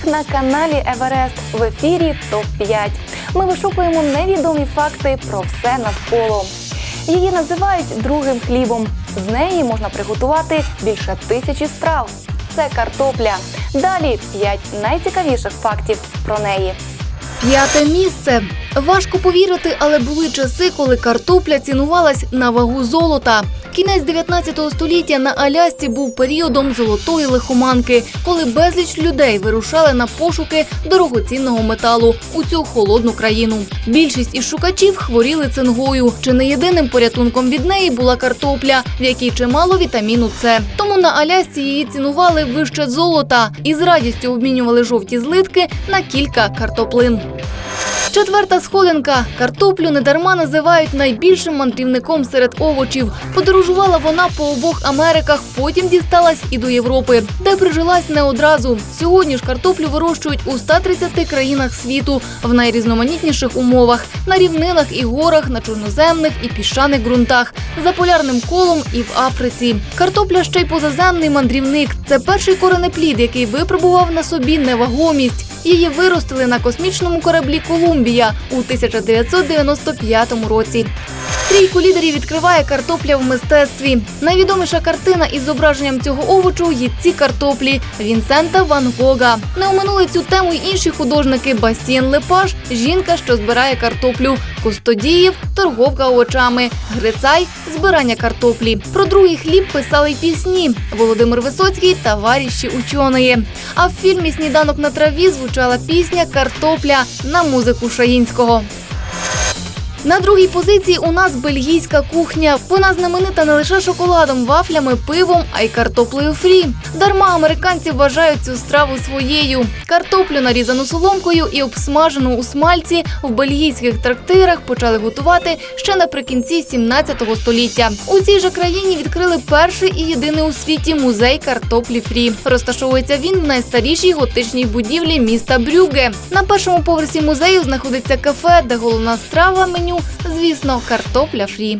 усіх на каналі Еверест в ефірі ТОП 5 Ми вишукуємо невідомі факти про все навколо. Її називають другим хлібом. З неї можна приготувати більше тисячі страв. Це картопля. Далі 5 найцікавіших фактів про неї. П'яте місце. Важко повірити, але були часи, коли картопля цінувалась на вагу золота. Кінець 19 століття на Алясці був періодом золотої лихоманки, коли безліч людей вирушали на пошуки дорогоцінного металу у цю холодну країну. Більшість із шукачів хворіли цингою. Чи не єдиним порятунком від неї була картопля, в якій чимало вітаміну С. Тому на Алясці її цінували вище золота і з радістю обмінювали жовті злитки на кілька картоплин. Четверта сходинка. Картоплю недарма називають найбільшим мандрівником серед овочів. Подорожувала вона по обох Америках, потім дісталась і до Європи, де прижилась не одразу. Сьогодні ж картоплю вирощують у 130 країнах світу в найрізноманітніших умовах на рівнинах і горах, на чорноземних і піщаних ґрунтах, за полярним колом і в Африці. Картопля ще й позаземний мандрівник. Це перший коренеплід, який випробував на собі невагомість. Її виростили на космічному кораблі Колумбія у 1995 році. Трійку лідерів відкриває картопля в мистецтві. Найвідоміша картина із зображенням цього овочу є ці картоплі Вінсента Ван Гога. Не оминули цю тему й інші художники Бастієн Лепаш, жінка, що збирає картоплю, Костодіїв, торговка овочами, Грицай, збирання картоплі. Про другий хліб писали й пісні Володимир Висоцький та варіші ученої. А в фільмі Сніданок на траві звучала пісня Картопля на музику Шаїнського. На другій позиції у нас бельгійська кухня. Вона знаменита не лише шоколадом, вафлями, пивом, а й картоплею фрі. Дарма американці вважають цю страву своєю. Картоплю нарізану соломкою і обсмажену у смальці в бельгійських трактирах почали готувати ще наприкінці 17 століття. У цій же країні відкрили перший і єдиний у світі музей картоплі фрі. Розташовується він в найстарішій готичній будівлі міста Брюге. На першому поверсі музею знаходиться кафе, де головна страва меню, звісно, картопля фрі.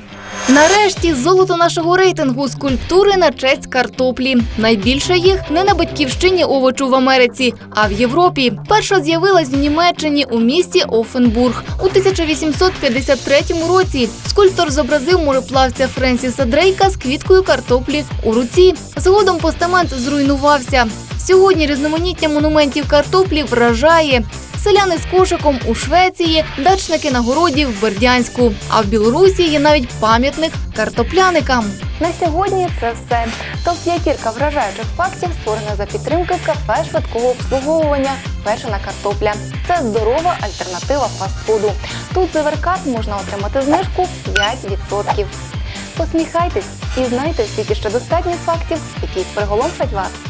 Нарешті золото нашого рейтингу скульптури на честь картоплі. Найбільше їх не на батьківщині овочу в Америці, а в Європі. Перша з'явилась в Німеччині у місті Офенбург у 1853 році. Скульптор зобразив мореплавця Френсіса Дрейка з квіткою картоплі у руці. Згодом постамент зруйнувався. Сьогодні різноманіття монументів картоплі вражає. Селяни з кошиком у Швеції, дачники на городі в Бердянську. А в Білорусі є навіть пам'ятник картопляникам. На сьогодні це все. Топ п'ятірка вражаючих фактів створена за підтримки кафе швидкого обслуговування Пешена картопля. Це здорова альтернатива фастфуду. Тут за веркат можна отримати знижку 5%. Посміхайтесь і знайте в світі ще достатньо фактів, які приголомшать вас.